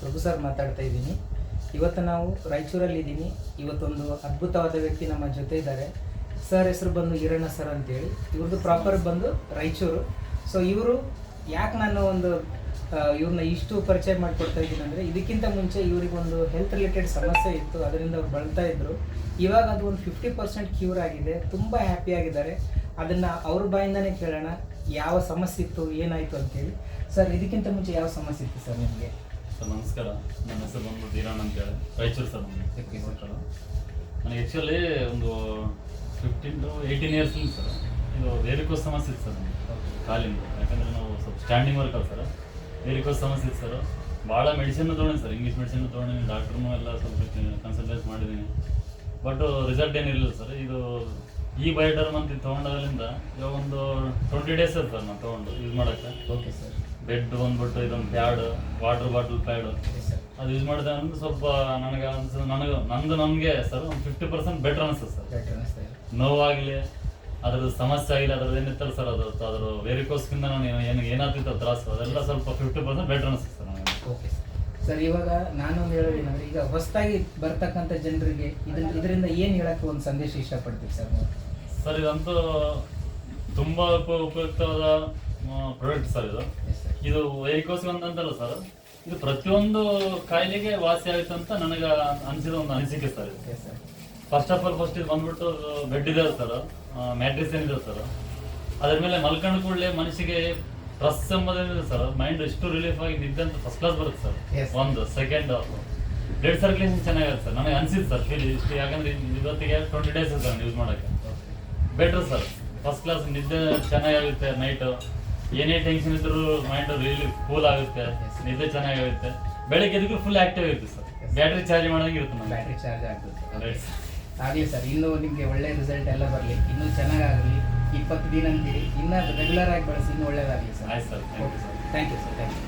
ಪ್ರಭು ಮಾತಾಡ್ತಾ ಇದ್ದೀನಿ. ಇವತ್ತು ನಾವು ರಾಯಚೂರಲ್ಲಿ ಇದ್ದೀನಿ. ಇವತ್ತೊಂದು ಅದ್ಭುತವಾದ ವ್ಯಕ್ತಿ ನಮ್ಮ ಜೊತೆ ಇದ್ದಾರೆ. ಸರ್ ಹೆಸರು ಬಂದು ಈರಣ್ಣ ಸರ್ ಅಂತೇಳಿ. ಇವ್ರದ್ದು ಪ್ರಾಪರ್ ಬಂದು ರಾಯಚೂರು. ಸೊ ಇವರು ಯಾಕೆ ನಾನು ಒಂದು ಇವ್ರನ್ನ ಇಷ್ಟು ಪರಿಚಯ ಮಾಡಿಕೊಡ್ತಾ ಇದ್ದೀನಿ ಅಂದರೆ, ಇದಕ್ಕಿಂತ ಮುಂಚೆ ಇವ್ರಿಗೆ ಒಂದು ಹೆಲ್ತ್ ರಿಲೇಟೆಡ್ ಸಮಸ್ಯೆ ಇತ್ತು. ಅದರಿಂದ ಅವ್ರು ಬಳಲ್ತಾ ಇದ್ರು. ಇವಾಗ ಅದು ಒಂದು ಫಿಫ್ಟಿ ಪರ್ಸೆಂಟ್ ಕ್ಯೂರ್ ಆಗಿದೆ. ತುಂಬ ಹ್ಯಾಪಿ ಆಗಿದ್ದಾರೆ. ಅದನ್ನು ಅವ್ರ ಬಾಯಿಂದನೇ ಕೇಳೋಣ. ಯಾವ ಸಮಸ್ಯೆ ಇತ್ತು? ಏನಾಯಿತು ಅಂತೇಳಿ. ಸರ್, ಇದಕ್ಕಿಂತ ಮುಂಚೆ ಯಾವ ಸಮಸ್ಯೆ ಇತ್ತು ಸರ್ ನಿಮಗೆ? ಸರ್ ನಮಸ್ಕಾರ. ನನ್ನ ಹೆಸರು ಬಂದು ಧೀರಾಣ್ ಅಂತೇಳಿ. ರಾಯಚೂರು ಸರ್ ನಮ್ಮ sir. ನನಗೆ ಆ್ಯಕ್ಚುಲಿ ಒಂದು fifteen to eighteen years sir. ಇದು ವೇರಿಕೋಸ್ ಸಮಸ್ಯೆ ಇತ್ತು ಸರ್ ನಮಗೆ. ಕಾಲಿಂದ. ಯಾಕಂದರೆ ನಾವು ಸ್ವಲ್ಪ ಸ್ಟ್ಯಾಂಡಿಂಗ್ ವರ್ಕ್ ಅಲ್ಲ ಸರ್. ವೇರಿಕೋಸ್ ಸಮಸ್ಯೆ ಇತ್ತು ಸರ್. ಭಾಳ ಮೆಡಿಸಿನ್ ತೊಗೊಂಡೆ ಸರ್. ಇಂಗ್ಲೀಷ್ ಮೆಡಿಸಿನ್ ತೊಗೊಂಡಿನಿ. ಡಾಕ್ಟ್ರನ್ನೂ ಎಲ್ಲ ಸ್ವಲ್ಪ ಕನ್ಸಲ್ಟೇಟ್ ಮಾಡಿದ್ದೀನಿ ಬಟ್ ರಿಸಲ್ಟ್ ಏನಿರಲಿಲ್ಲ ಸರ್. ಇದು ಈ ಬಯೋಡರ್ಮ್ ಅಂತ ಇವಾಗ ಒಂದು ಟ್ವೆಂಟಿ ಡೇಸ್ ಇರ್ತದೆ ನಾನು ತೊಗೊಂಡು ಯೂಸ್ ಮಾಡೋಕ್ಕೆ. ಓಕೆ ಸರ್ ಬೆಡ್ ಬಂದ್ಬಿಟ್ಟು ಇದೊಂದು pad water bottle pad sir ಅದು ಯೂಸ್ ಮಾಡಿದೆ ಅಂದ್ರೆ ಸ್ವಲ್ಪ ನನಗೆ ಅನ್ಸ ನನಗೆ ನಂದು ನಮಗೆ ಸರ್ ಒಂದು ಫಿಫ್ಟಿ ಪರ್ಸೆಂಟ್ ಬೆಟರ್ ಅನಿಸ್ತದೆ ಸರ್ ಬೆಟ್ರ್ ನೋವಾಗಲಿ ಅದ್ರದ್ದು ಸಮಸ್ಯೆ ಆಗಿಲ್ಲ ಅದ್ರದ್ದು ಏನಿತ್ತಲ್ಲ ಸರ್ ಅದು ಅದ್ರ ವೇರಿಕೋಸ್ಕಿಂದ ನಾನು ಏನು ಏನಾಗ್ತಿತ್ತು ತ್ರಾಸು ಅದೆಲ್ಲ ಸ್ವಲ್ಪ ಫಿಫ್ಟಿ ಪರ್ಸೆಂಟ್ ಬೆಟರ್ ಅನಿಸ್ತದೆ ಸರ್ ನನಗೆ. ಓಕೆ ಸರ್ ಸರ್ ಇವಾಗ ನಾನೊಂದು ಹೇಳೋದೇನಂದ್ರೆ ಈಗ ಹೊಸದಾಗಿ ಬರ್ತಕ್ಕಂಥ ಜನರಿಗೆ ಇದರಿಂದ ಏನು ಹೇಳಕ್ಕೆ ಒಂದು ಸಂದೇಶ ಇಷ್ಟಪಡ್ತೀವಿ ಸರ್ ನೀವು? ಸರ್ ಇದಂತೂ ತುಂಬ ಉಪ ಉಪಯುಕ್ತವಾದ ಪ್ರಾಡಕ್ಟ್ ಸರ್ ಇದು. ಇದು ವೇರಿಕೋಸ್ ಅಂತಲ್ಲ ಸರ್ ಇದು ಪ್ರತಿಯೊಂದು ಕಾಯಿಲೆಗೆ ವಾಸಿ ಆಗುತ್ತೆ ಅಂತ ನನಗೆ ಅನಿಸಿದ ಒಂದು ಅನಿಸಿಕೆ ಸರ್ ಇದು. ಫಸ್ಟ್ ಆಫ್ ಆಲ್ ಫಸ್ಟ್ ಇದು ಬಂದ್ಬಿಟ್ಟು ಬೆಡ್ ಇದೆ ಸರ್ ಮ್ಯಾಟ್ರಿಸ್ ಇದೆ ಸರ್. ಅದ್ರ ಮೇಲೆ ಮಲ್ಕೊಂಡು ಕೂಡಲೇ ಮನಸ್ಸಿಗೆ ಸ್ಟ್ರೆಸ್ ಎಂಬುದೇನಿದೆ ಸರ್ ಮೈಂಡ್ ಎಷ್ಟು ರಿಲೀಫ್ ಆಗಿ ನಿದ್ದೆ ಅಂತ ಫಸ್ಟ್ ಕ್ಲಾಸ್ ಬರುತ್ತೆ. ಸರ್. ಒಂದು ಸೆಕೆಂಡ್ ಬ್ಲಡ್ ಸರ್ಕ್ಯುಲೇಷನ್ ಚೆನ್ನಾಗಿರುತ್ತೆ ಸರ್ ನನಗೆ ಅನ್ಸಿತ್ತು ಸರ್ ಫೀಲ್ ಇಷ್ಟು ಯಾಕಂದ್ರೆ ಇವತ್ತಿಗೆ ಟ್ವೆಂಟಿ ಡೇಸ್ ಸರ್ ಯೂಸ್ ಮಾಡೋಕ್ಕೆ. ಬೆಟ್ರ್ ಸರ್ ಫಸ್ಟ್ ಕ್ಲಾಸ್ ನಿದ್ದೆ ಚೆನ್ನಾಗಿರುತ್ತೆ ನೈಟು ಏನೇ ಟೆನ್ಷನ್ ಇದ್ರೂ ಮೈಂಡ್ ರಿಲೀಫ್ ಕೂಲ್ ಆಗುತ್ತೆ. ನಿದ್ದೆ ಚೆನ್ನಾಗಿರುತ್ತೆ ಬೆಳಗ್ಗೆ ಎದ್ದು ಫುಲ್ ಆಕ್ಟಿವ್ ಇರುತ್ತೆ ಸರ್. ಬ್ಯಾಟ್ರಿ ಚಾರ್ಜ್ ಮಾಡೋಂಗೆ ಇರುತ್ತೆ ನಮ್ಮ ಬ್ಯಾಟ್ರಿ ಚಾರ್ಜ್ ಆಗ್ತದೆ. ಆಗಲಿ ಸರ್ ಇನ್ನೂ ನಿಮಗೆ ಒಳ್ಳೆ ರಿಸಲ್ಟ್ ಎಲ್ಲ ಬರಲಿ. ಇನ್ನೂ ಚೆನ್ನಾಗಾಗಲಿ. ಇಪ್ಪತ್ತು ದಿನ ಅಂತೀರಿ. ಇನ್ನೂ ರೆಗ್ಯುಲರ್ ಆಗಿ ಬಳಸಿ ಇನ್ನೂ ಒಳ್ಳೆಯದಾಗಲಿ ಸರ್ ಆಯ್ತು sir okay you sir thank you sir thank you